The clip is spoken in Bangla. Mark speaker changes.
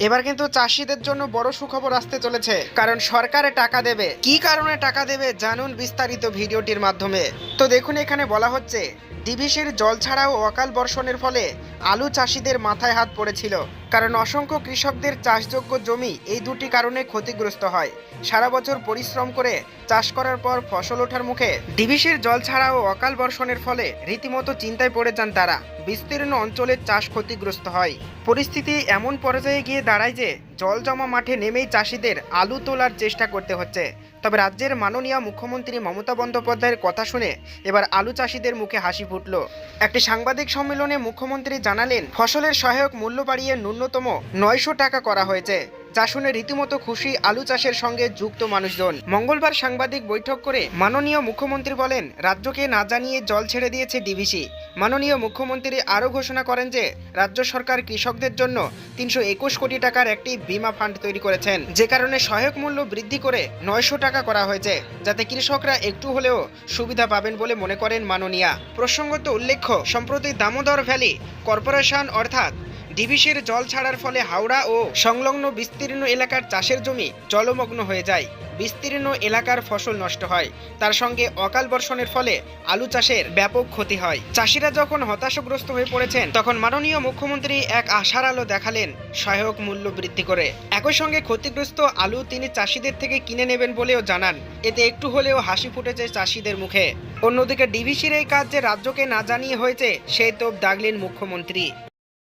Speaker 1: এবার কিন্তু চাষিদের জন্য বড় সুখবর আসতে চলেছে। কারণ সরকারে টাকা দেবে। কি কারণে টাকা দেবে জানুন বিস্তারিত ভিডিওটির মাধ্যমে। তো দেখুন এখানে বলা হচ্ছে, ডিভিসির জল ছাড়াও অকাল বর্ষণের ফলে আলু চাষিদের মাথায় হাত পড়েছিল। কারণ অসংখ্য কৃষকদের চাষযোগ্য জমি এই দুটি কারণে ক্ষতিগ্রস্ত হয়। সারা বছর পরিশ্রম করে চাষ করার পর ফসল ওঠার মুখে ডিভিসির জল ছাড়াও অকাল বর্ষণের ফলে রীতিমতো চিন্তায় পড়ে যান তারা। বিস্তীর্ণ অঞ্চলের চাষ ক্ষতিগ্রস্ত হয়। পরিস্থিতি এমন পর্যায়ে গিয়ে দাঁড়ায় যে জল জমা মাঠে নেমেই চাষিদের আলু তোলার চেষ্টা করতে হচ্ছে। তবে রাজ্যের মাননীয় মুখ্যমন্ত্রী মমতা বন্দ্যোপাধ্যায়ের কথা শুনে এবার আলু চাষিদের মুখে হাসি ফুটল। একটি সাংবাদিক সম্মেলনে মুখ্যমন্ত্রী জানালেন, ফসলের সহায়ক মূল্য বাড়িয়ে ন্যূনতম নয়শো টাকা করা হয়েছে। যা শুনে রীতিমতো খুশি আলু চাষের সঙ্গে যুক্ত মানুষজন। মঙ্গলবার সাংবাদিক বৈঠক করে মাননীয় মুখ্যমন্ত্রী বলেন, রাজ্যকে না জানিয়ে জল ছেড়ে দিয়েছে ডিভিসি। মাননীয় মুখ্যমন্ত্রী আরও ঘোষণা করেন যে, রাজ্য সরকার কৃষকদের জন্য তিনশো একুশ কোটি টাকার একটি বিমা ফান্ড তৈরি করেছেন। যে কারণে সহায়ক মূল্য বৃদ্ধি করে নয়শো টাকা করা হয়েছে, যাতে কৃষকরা একটু হলেও সুবিধা পাবেন বলে মনে করেন মাননীয়া। প্রসঙ্গত উল্লেখ্য, সম্প্রতি দামোদর ভ্যালি কর্পোরেশন অর্থাৎ ডিভিসির জল ছাড়ার ফলে হাওড়া ও সংলগ্ন বিস্তীর্ণ এলাকার চাষের জমি জলমগ্ন হয়ে যায়। বিস্তীর্ণ এলাকার ফসল নষ্ট হয়। তার সঙ্গে অকাল বর্ষণের ফলে আলু চাষের ব্যাপক ক্ষতি হয়। চাষিরা যখন হতাশাগ্রস্ত হয়ে পড়েছেন, তখন মাননীয় মুখ্যমন্ত্রী এক আশার আলো দেখালেন সহায়ক মূল্য বৃদ্ধি করে। একই সঙ্গে ক্ষতিগ্রস্ত আলু তিনি চাষিদের থেকে কিনে নেবেন বলেও জানান। এতে একটু হলেও হাসি ফুটেছে চাষিদের মুখে। অন্যদিকে ডিভিসির এই কাজ যে রাজ্যকে না জানিয়ে হয়েছে সেই তোপ দাগলেন মুখ্যমন্ত্রী।